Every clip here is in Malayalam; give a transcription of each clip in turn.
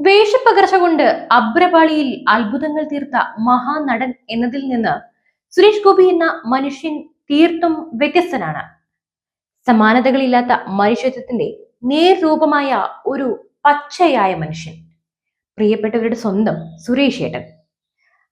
വേഷപ്പകർച്ച കൊണ്ട് അബ്രപാളിയിൽ അത്ഭുതങ്ങൾ തീർത്ത മഹാനടൻ എന്നതിൽ നിന്ന് സുരേഷ് ഗോപി എന്ന മനുഷ്യൻ തീർത്തും വ്യത്യസ്തനാണ്. സമാനതകളില്ലാത്ത മനുഷ്യത്വത്തിന്റെ നേർരൂപമായ ഒരു പച്ചയായ മനുഷ്യൻ. പ്രിയപ്പെട്ടവരുടെ സ്വന്തം സുരേഷ് ഏട്ടൻ.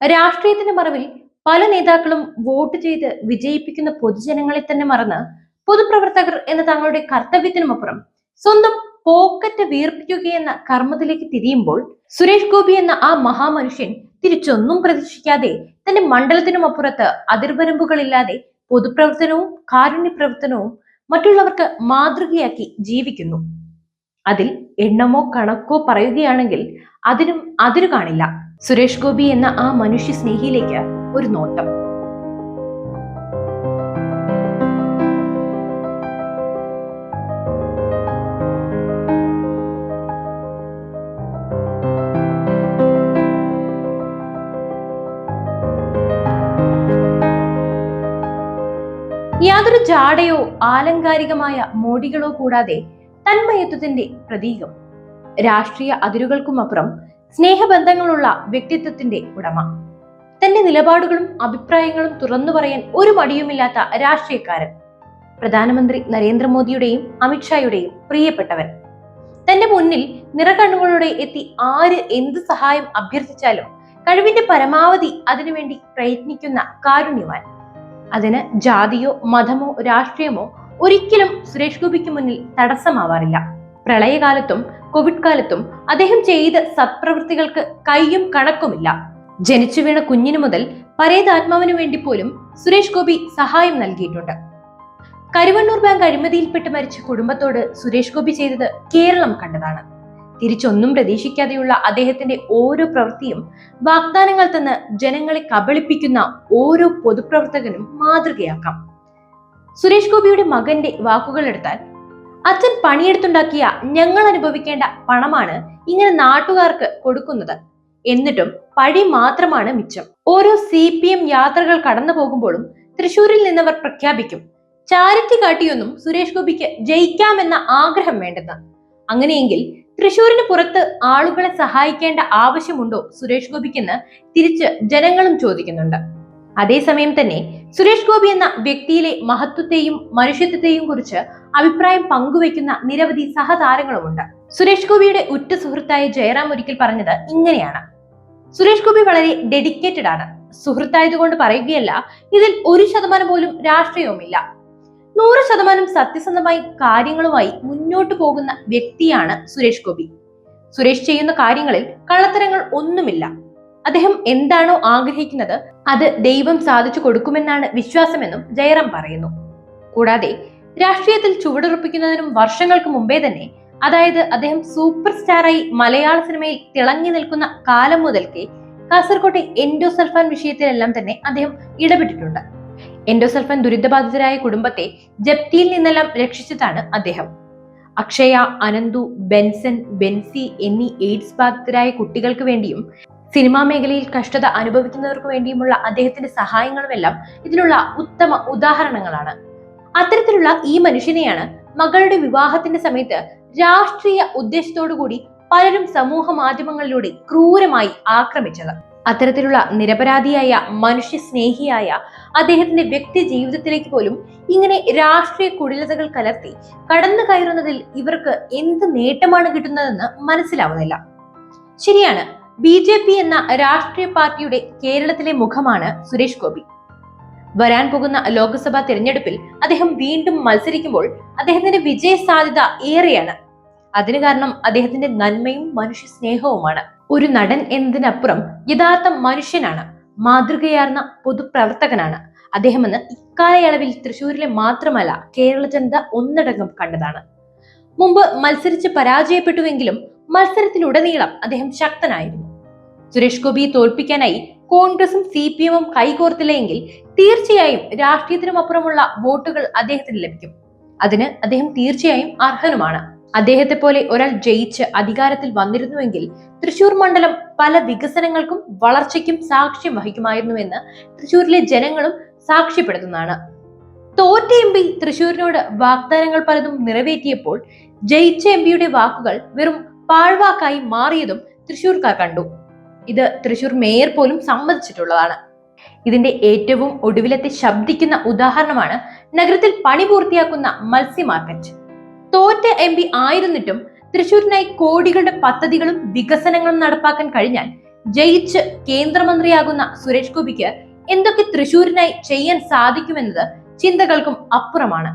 രാഷ്ട്രീയത്തിന്റെ മറവിൽ പല നേതാക്കളും വോട്ട് ചെയ്ത് വിജയിപ്പിക്കുന്ന പൊതുജനങ്ങളെ തന്നെ മറന്ന് പൊതുപ്രവർത്തകർ എന്ന തങ്ങളുടെ കർത്തവ്യത്തിനുമപ്പുറം സ്വന്തം പോക്കറ്റ് വീർപ്പിക്കുകയെന്ന കർമ്മത്തിലേക്ക് തിരിയുമ്പോൾ സുരേഷ് ഗോപി എന്ന ആ മഹാമനുഷ്യൻ തിരിച്ചൊന്നും പ്രതീക്ഷിക്കാതെ തന്റെ മണ്ഡലത്തിനും അപ്പുറത്ത് അതിർവരമ്പുകളില്ലാതെ പൊതുപ്രവർത്തനവും കാരുണ്യ പ്രവർത്തനവും മറ്റുള്ളവർക്ക് മാതൃകയാക്കി ജീവിക്കുന്നു. അതിൽ എണ്ണമോ കണക്കോ പറയുകയാണെങ്കിൽ അതിനും അതിരു കാണില്ല. സുരേഷ് ഗോപി എന്ന ആ മനുഷ്യ സ്നേഹിയിലേക്ക് ഒരു നോട്ടം. യാതൊരു ജാടയോ ആലങ്കാരികമായ മോടികളോ കൂടാതെ തന്മയത്വത്തിന്റെ പ്രതീകം. രാഷ്ട്രീയ അതിരുകൾക്കുമപ്പുറം സ്നേഹബന്ധങ്ങളുള്ള വ്യക്തിത്വത്തിന്റെ ഉടമ. തന്റെ നിലപാടുകളും അഭിപ്രായങ്ങളും തുറന്നു പറയാൻ ഒരു മടിയുമില്ലാത്ത രാഷ്ട്രീയക്കാരൻ. പ്രധാനമന്ത്രി നരേന്ദ്രമോദിയുടെയും അമിത്ഷായുടെയും പ്രിയപ്പെട്ടവൻ. തന്റെ മുന്നിൽ നിറകണ്ണുകളോടെ എത്തി ആര് എന്ത് സഹായം അഭ്യർത്ഥിച്ചാലും കഴിവിന്റെ പരമാവധി അതിനുവേണ്ടി പ്രയത്നിക്കുന്ന കാരുണ്യവാൻ. അതിന് ജാതിയോ മതമോ രാഷ്ട്രീയമോ ഒരിക്കലും സുരേഷ് ഗോപിക്ക് മുന്നിൽ തടസ്സമാവാറില്ല. പ്രളയകാലത്തും കോവിഡ് കാലത്തും അദ്ദേഹം ചെയ്ത സത്പ്രവൃത്തികൾക്ക് കൈയും കണക്കുമില്ല. ജനിച്ചു വീണ കുഞ്ഞിനു മുതൽ പരേതാത്മാവിനു വേണ്ടി പോലും സുരേഷ് ഗോപി സഹായം നൽകിയിട്ടുണ്ട്. കരുവണ്ണൂർ ബാങ്ക് അഴിമതിയിൽപ്പെട്ട് മരിച്ച കുടുംബത്തോട് സുരേഷ് ഗോപി ചെയ്തത് കേരളം കണ്ടതാണ്. തിരിച്ചൊന്നും പ്രതീക്ഷിക്കാതെയുള്ള അദ്ദേഹത്തിന്റെ ഓരോ പ്രവൃത്തിയും വാഗ്ദാനങ്ങൾ തന്ന് ജനങ്ങളെ കബളിപ്പിക്കുന്ന ഓരോ പൊതുപ്രവർത്തകനും മാതൃകയാക്കാം. സുരേഷ് ഗോപിയുടെ മകന്റെ വാക്കുകൾ എടുത്താൽ അച്ഛൻ പണിയെടുത്തുണ്ടാക്കിയ ഞങ്ങൾ അനുഭവിക്കേണ്ട പണമാണ് ഇങ്ങനെ നാട്ടുകാർക്ക് കൊടുക്കുന്നത്. എന്നിട്ടും പഴി മാത്രമാണ് മിച്ചം. ഓരോ സി പി എം യാത്രകൾ കടന്നു പോകുമ്പോഴും തൃശൂരിൽ നിന്നവർ പ്രഖ്യാപിക്കും ചാരിറ്റി കാട്ടിയൊന്നും സുരേഷ് ഗോപിക്ക് ജയിക്കാമെന്ന ആഗ്രഹം വേണ്ടെന്ന്. അങ്ങനെയെങ്കിൽ തൃശൂരിന് പുറത്ത് ആളുകളെ സഹായിക്കേണ്ട ആവശ്യമുണ്ടോ? സുരേഷ് ഗോപിക്കെന്ന് തിരിച്ച് ജനങ്ങളും ചോദിക്കുന്നുണ്ട്. അതേസമയം തന്നെ സുരേഷ് ഗോപി എന്ന വ്യക്തിയിലെ മഹത്വത്തെയും മനുഷ്യത്വത്തെയും കുറിച്ച് അഭിപ്രായം പങ്കുവയ്ക്കുന്ന നിരവധി സഹതാരങ്ങളുമുണ്ട്. സുരേഷ് ഗോപിയുടെ ഉറ്റ സുഹൃത്തായ ജയറാം ഒരിക്കൽ പറഞ്ഞത് ഇങ്ങനെയാണ്. സുരേഷ് ഗോപി വളരെ ഡെഡിക്കേറ്റഡ് ആണ് സുഹൃത്തായതുകൊണ്ട് പറയുകയല്ല ഇതിൽ ഒരു ശതമാനം പോലും രാഷ്ട്രീയവുമില്ല. നൂറ് ശതമാനം സത്യസന്ധമായി കാര്യങ്ങളുമായി മുന്നോട്ട് പോകുന്ന വ്യക്തിയാണ് സുരേഷ് ഗോപി. സുരേഷ് ചെയ്യുന്ന കാര്യങ്ങളിൽ കള്ളത്തരങ്ങൾ ഒന്നുമില്ല. അദ്ദേഹം എന്താണോ ആഗ്രഹിക്കുന്നത് അത് ദൈവം സാധിച്ചു കൊടുക്കുമെന്നാണ് വിശ്വാസമെന്നും ജയറാം പറയുന്നു. കൂടാതെ രാഷ്ട്രീയത്തിൽ ചുവടുറപ്പിക്കുന്നതിനും വർഷങ്ങൾക്ക് മുമ്പേ തന്നെ അതായത് അദ്ദേഹം സൂപ്പർ സ്റ്റാറായി മലയാള സിനിമയിൽ തിളങ്ങി നിൽക്കുന്ന കാലം മുതൽക്കേ കാസർകോട്ടെ എൻഡോസൾഫാൻ വിഷയത്തിലെല്ലാം തന്നെ അദ്ദേഹം ഇടപെട്ടിട്ടുണ്ട്. എൻഡോസൾഫാൻ ദുരിതബാധിതരായ കുടുംബത്തെ ജപ്തിയിൽ നിന്നെല്ലാം രക്ഷിച്ചതാണ് അദ്ദേഹം. അക്ഷയ അനന്തു ബെൻസൺ ബെൻസി എന്നീ എയ്ഡ്സ് ബാധിതരായ കുട്ടികൾക്ക് വേണ്ടിയും സിനിമാ മേഖലയിൽ കഷ്ടത അനുഭവിക്കുന്നവർക്ക് വേണ്ടിയുമുള്ള അദ്ദേഹത്തിന്റെ സഹായങ്ങളുമെല്ലാം ഇതിനുള്ള ഉത്തമ ഉദാഹരണങ്ങളാണ്. അത്തരത്തിലുള്ള ഈ മനുഷ്യനെയാണ് മകളുടെ വിവാഹത്തിന്റെ സമയത്ത് രാഷ്ട്രീയ ഉദ്ദേശത്തോടു കൂടി പലരും സമൂഹ മാധ്യമങ്ങളിലൂടെ ക്രൂരമായി ആക്രമിച്ചത്. അത്തരത്തിലുള്ള നിരപരാധിയായ മനുഷ്യസ്നേഹിയായ അദ്ദേഹത്തിന്റെ വ്യക്തി ജീവിതത്തിലേക്ക് പോലും ഇങ്ങനെ രാഷ്ട്രീയ കുടിലതകൾ കലർത്തി കടന്നു കയറുന്നതിൽ ഇവർക്ക് എന്ത് നേട്ടമാണ് കിട്ടുന്നതെന്ന് മനസ്സിലാവുന്നില്ല. ശരിയാണ് ബി ജെ പി എന്ന രാഷ്ട്രീയ പാർട്ടിയുടെ കേരളത്തിലെ മുഖമാണ് സുരേഷ് ഗോപി. വരാൻ പോകുന്ന ലോക്സഭാ തിരഞ്ഞെടുപ്പിൽ അദ്ദേഹം വീണ്ടും മത്സരിക്കുമ്പോൾ അദ്ദേഹത്തിന്റെ വിജയ സാധ്യത ഏറെയാണ്. അതിന് കാരണം അദ്ദേഹത്തിന്റെ നന്മയും മനുഷ്യ സ്നേഹവുമാണ് ഒരു നടൻ എന്നതിനപ്പുറം യഥാർത്ഥ മനുഷ്യനാണ്. മാതൃകയാർന്ന പൊതുപ്രവർത്തകനാണ്. അദ്ദേഹം എന്ന് ഇക്കാലയളവിൽ തൃശൂരിലെ മാത്രമല്ല കേരള ജനത ഒന്നടങ്കം കണ്ടതാണ്. മുമ്പ് മത്സരിച്ച് പരാജയപ്പെട്ടുവെങ്കിലും മത്സരത്തിലുടനീളം അദ്ദേഹം ശക്തനായിരുന്നു. സുരേഷ് ഗോപിയെ തോൽപ്പിക്കാനായി കോൺഗ്രസും സി പി എമ്മും കൈകോർത്തില്ലെങ്കിൽ തീർച്ചയായും രാഷ്ട്രീയത്തിനുമപ്പുറമുള്ള വോട്ടുകൾ അദ്ദേഹത്തിന് ലഭിക്കും. അതിന് അദ്ദേഹം തീർച്ചയായും അർഹനുമാണ്. അദ്ദേഹത്തെ പോലെ ഒരാൾ ജയിച്ച് അധികാരത്തിൽ വന്നിരുന്നുവെങ്കിൽ തൃശൂർ മണ്ഡലം പല വികസനങ്ങൾക്കും വളർച്ചയ്ക്കും സാക്ഷ്യം വഹിക്കുമായിരുന്നുവെന്ന് തൃശൂരിലെ ജനങ്ങളും സാക്ഷ്യപ്പെടുത്തുന്നതാണ്. തോറ്റ എം പി തൃശൂരിനോട് വാഗ്ദാനങ്ങൾ പലതും നിറവേറ്റിയപ്പോൾ ജയിച്ച എം പിയുടെ വാക്കുകൾ വെറും പാഴ്വാക്കായി മാറിയതും തൃശൂർക്കാർ കണ്ടു. ഇത് തൃശൂർ മേയർ പോലും സമ്മതിച്ചിട്ടുള്ളതാണ്. ഇതിന്റെ ഏറ്റവും ഒടുവിലത്തെ ശബ്ദിക്കുന്ന ഉദാഹരണമാണ് നഗരത്തിൽ പണി പൂർത്തിയാക്കുന്ന മത്സ്യ മാർക്കറ്റ് തോറ്റ എം പി ആയിരുന്നിട്ടും തൃശൂരിനായി കോടികളുടെ പദ്ധതികളും വികസനങ്ങളും നടപ്പാക്കാൻ കഴിഞ്ഞാൽ ജയിച്ച് കേന്ദ്രമന്ത്രിയാകുന്ന സുരേഷ് ഗോപിക്ക് എന്തൊക്കെ തൃശൂരിനായി ചെയ്യാൻ സാധിക്കുമെന്നത് ചിന്തകൾക്കും അപ്പുറമാണ്.